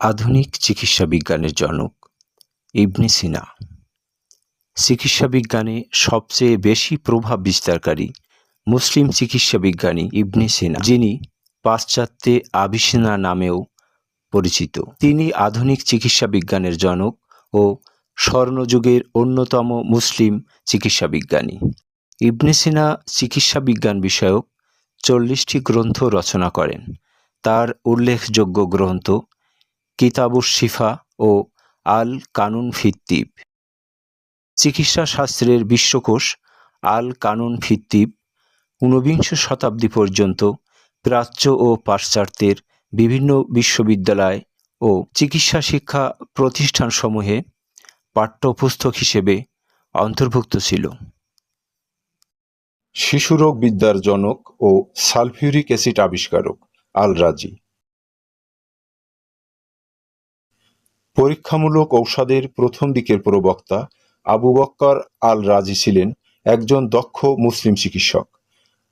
আধুনিক চিকিৎসা বিজ্ঞানের জনক ইবনে সিনা। চিকিৎসা বিজ্ঞানে সবচেয়ে বেশি প্রভাব বিস্তারকারী মুসলিম চিকিৎসা বিজ্ঞানী ইবনে সিনা, যিনি পাশ্চাত্যে আবিসিনা নামেও পরিচিত। তিনি আধুনিক চিকিৎসা বিজ্ঞানের জনক ও স্বর্ণযুগের অন্যতম মুসলিম চিকিৎসা বিজ্ঞানী। ইবনে সিনা চিকিৎসা বিজ্ঞান বিষয়ক চল্লিশটি গ্রন্থ রচনা করেন। তার উল্লেখযোগ্য গ্রন্থ কিতাবুস শিফা ও আল কানুন ফিত্তিব চিকিৎসা শাস্ত্রের বিশ্বকোষ আল কানুন ফিত্তিব ঊনবিংশ শতাব্দী পর্যন্ত প্রাচ্য ও পাশ্চাত্যের বিভিন্ন বিশ্ববিদ্যালয় ও চিকিৎসা শিক্ষা প্রতিষ্ঠানসমূহে পাঠ্যপুস্তক হিসেবে অন্তর্ভুক্ত ছিল। শিশুরোগ বিদ্যার জনক ও সালফিউরিক অ্যাসিড আবিষ্কারক আল রাজি পরীক্ষামূলক ঔষধের প্রথম দিকের প্রবক্তা আবু বক্কর আল রাজি ছিলেন একজন দক্ষ মুসলিম চিকিৎসক।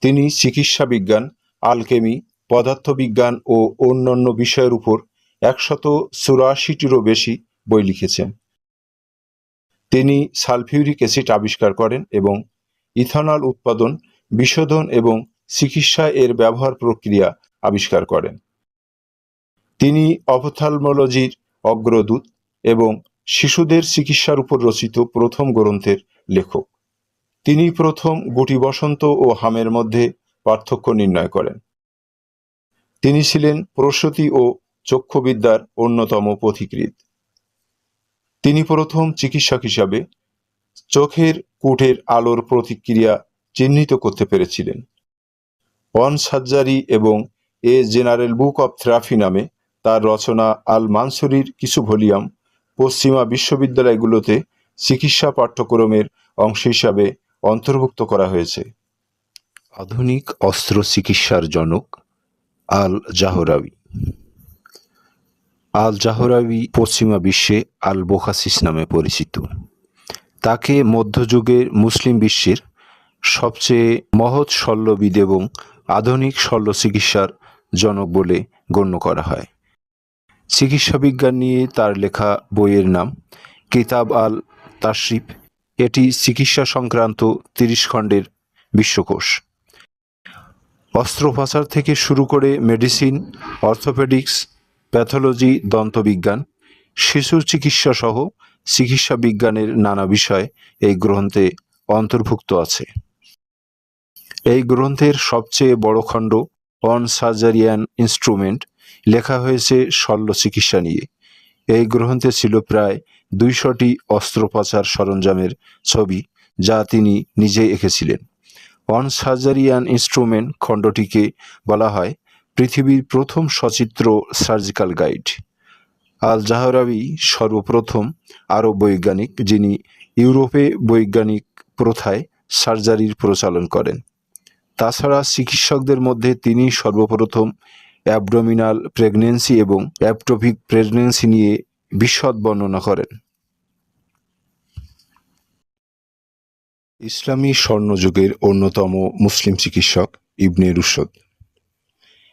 তিনি চিকিৎসা বিজ্ঞান, আলকেমি, পদার্থবিজ্ঞান ও অন্যান্য বিষয়ের উপর একশত চুরাশিটিরও বেশি বই লিখেছেন। তিনি সালফিউরিক অ্যাসিড আবিষ্কার করেন এবং ইথানল উৎপাদন, বিশোধন এবং চিকিৎসা এর ব্যবহার প্রক্রিয়া আবিষ্কার করেন। তিনি অপথালমোলজির অগ্রদূত এবং শিশুদের চিকিৎসার উপর রচিত প্রথম গ্রন্থের লেখক। তিনি প্রথম গুটি বসন্ত ও হামের মধ্যে পার্থক্য নির্ণয় করেন। তিনি ছিলেন প্রসূতি ও চক্ষুবিদ্যার অন্যতম পথিকৃৎ। তিনি প্রথম চিকিৎসক হিসাবে চোখের কুটের আলোর প্রতিক্রিয়া চিহ্নিত করতে পেরেছিলেন। ওয়ান সার্জারি এবং a general book of therapy নামে তার রচনা আল মানসুরির কিছু ভলিউম পশ্চিমা বিশ্ববিদ্যালয়গুলোতে চিকিৎসা পাঠ্যক্রমের অংশ হিসাবে অন্তর্ভুক্ত করা হয়েছে। আধুনিক অস্ত্র চিকিৎসার জনক আল জাহরাবি আল জাহরাবি পশ্চিমা বিশ্বে আল বোখাসিস নামে পরিচিত। তাকে মধ্যযুগের মুসলিম বিশ্বের সবচেয়ে মহৎ শল্যবিদ এবং আধুনিক শল্য চিকিৎসার জনক বলে গণ্য করা হয়। চিকিৎসা বিজ্ঞান নিয়ে তার লেখা বইয়ের নাম কিতাব আল তাশরিফ। এটি চিকিৎসা সংক্রান্ত তিরিশ খণ্ডের বিশ্বকোষ। অস্ত্রোপচার থেকে শুরু করে মেডিসিন, অর্থোপেডিক্স, প্যাথোলজি, দন্তবিজ্ঞান শিশু চিকিৎসা সহ চিকিৎসা বিজ্ঞানের নানা বিষয় এই গ্রন্থে অন্তর্ভুক্ত আছে। এই গ্রন্থের সবচেয়ে বড় খণ্ড অন সার্জারিয়ান ইনস্ট্রুমেন্ট লেখা হয়েছে শল্য চিকিৎসা নিয়ে। এই গ্রন্থে ছিল প্রায় দুইশটি অস্ত্রোপচার সরঞ্জামের ছবি যা তিনি নিজেই এঁকেছিলেন। অন সার্জারিয়ান ইনস্ট্রুমেন্ট খণ্ডটিকে বলা হয় পৃথিবীর প্রথম সচিত্র সার্জিক্যাল গাইড। আল জাহরাবি সর্বপ্রথম আরব বৈজ্ঞানিক, যিনি ইউরোপে বৈজ্ঞানিক প্রথায় সার্জারির প্রচলন করেন। তাছাড়া চিকিৎসকদের মধ্যে তিনি সর্বপ্রথম অ্যাবডোমিনাল প্রেগনেন্সি এবং অ্যাপটোপিক প্রেগনেন্সি নিয়ে বিশদ বর্ণনা করেন। ইসলামী স্বর্ণযুগের অন্যতম মুসলিম চিকিৎসক ইবনে রুশদ।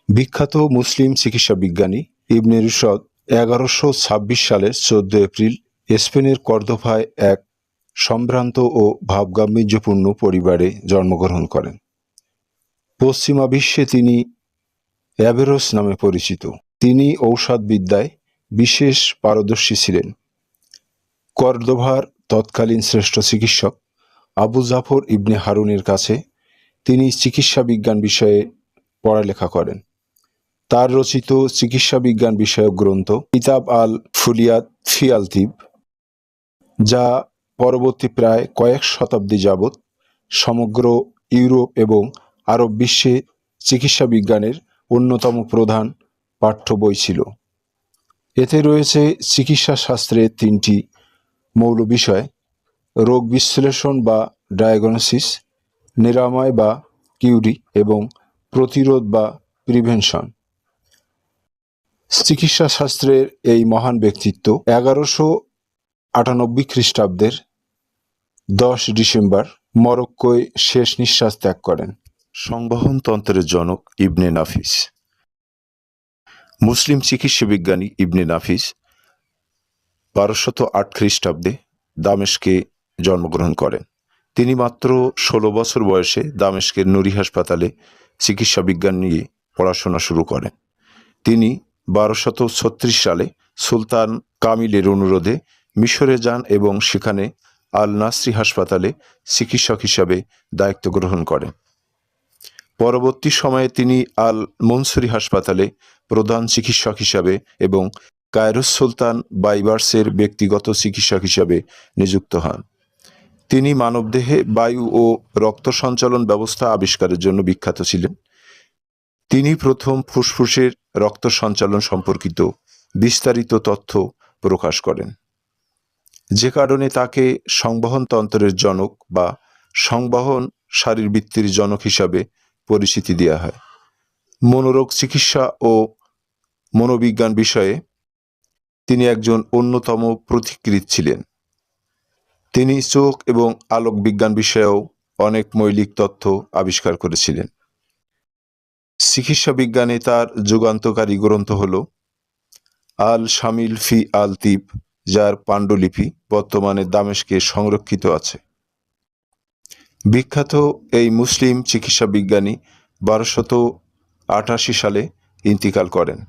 বিখ্যাত মুসলিম চিকিৎসা বিজ্ঞানী ইবনে রুশদ এগারোশো ছাব্বিশ সালের চোদ্দ এপ্রিল স্পেনের কর্দোফায় এক সম্ভ্রান্ত ও ভাবগাম্ভীর্যপূর্ণ পরিবারে জন্মগ্রহণ করেন। পশ্চিমা বিশ্বে তিনি অ্যাভেরোস নামে পরিচিত। তিনি ঔষধবিদ্যায় বিশেষ পারদর্শী ছিলেন। কর্দোভার তৎকালীন শ্রেষ্ঠ চিকিৎসক আবু জাফর ইবনে হারুনের কাছে তিনি চিকিৎসা বিজ্ঞান বিষয়ে পড়ালেখা করেন। তার রচিত চিকিৎসা বিজ্ঞান বিষয়ক গ্রন্থ কিতাব আল ফুলিয়াত ফি আলতিব যা পরবর্তী প্রায় কয়েক শতাব্দী যাবৎ সমগ্র ইউরোপ এবং আরব বিশ্বে চিকিৎসা বিজ্ঞানের অন্যতম প্রধান পাঠ্য বই ছিল। এতে রয়েছে চিকিৎসা শাস্ত্রের তিনটি মৌল বিষয়, রোগ বিশ্লেষণ বা ডায়াগনোসিস, নিরাময় বা কিউরি এবং প্রতিরোধ বা প্রিভেনশন। চিকিৎসা শাস্ত্রের এই মহান ব্যক্তিত্ব এগারোশো আটানব্বই খ্রিস্টাব্দের দশ ডিসেম্বর মরক্কোয় শেষ নিঃশ্বাস ত্যাগ করেন। সংবহন তন্ত্রের জনক ইবনে নাফিস। মুসলিম চিকিৎসা বিজ্ঞানী ইবনে নাফিস বারোশত আট খ্রিস্টাব্দে দামেশকে জন্মগ্রহণ করেন। তিনি মাত্র ষোলো বছর বয়সে দামেস্কের নুরি হাসপাতালে চিকিৎসা বিজ্ঞান নিয়ে পড়াশোনা শুরু করেন। তিনি বারোশত ছত্রিশ সালে সুলতান কামিলের অনুরোধে মিশরে যান এবং সেখানে আল নাসরি হাসপাতালে চিকিৎসক হিসাবে দায়িত্ব গ্রহণ করেন। পরবর্তী সময়ে তিনি আল মনসুরি হাসপাতালে প্রধান চিকিৎসক হিসাবে এবং কায়রুস সুলতান বাইবার্সের ব্যক্তিগত চিকিৎসক হিসাবে নিযুক্ত হন। তিনি মানবদেহে বায়ু ও রক্ত সঞ্চালন ব্যবস্থা আবিষ্কারের জন্য বিখ্যাত ছিলেন। তিনি প্রথম ফুসফুসের রক্ত সঞ্চালন সম্পর্কিত বিস্তারিত তথ্য প্রকাশ করেন। যে কারণে তাকে সংবহন তন্ত্রের জনক বা সংবহন শারীরবৃত্তির জনক হিসাবে পরিচিতি দেওয়া হয়। মনোরোগ চিকিৎসা ও মনোবিজ্ঞান বিষয়ে তিনি একজন অন্যতম প্রতিকৃত ছিলেন। তিনি চোখ এবং আলোক বিজ্ঞান বিষয়েও অনেক মৌলিক তথ্য আবিষ্কার করেছিলেন। চিকিৎসা বিজ্ঞানে তার যুগান্তকারী গ্রন্থ হল আল শামিল ফি আল তিব, যার পাণ্ডুলিপি বর্তমানে দামেশকে সংরক্ষিত আছে। বিখ্যাত এই মুসলিম চিকিৎসা বিজ্ঞানী বারোশত আটাশি সালে ইন্তিকাল করেন।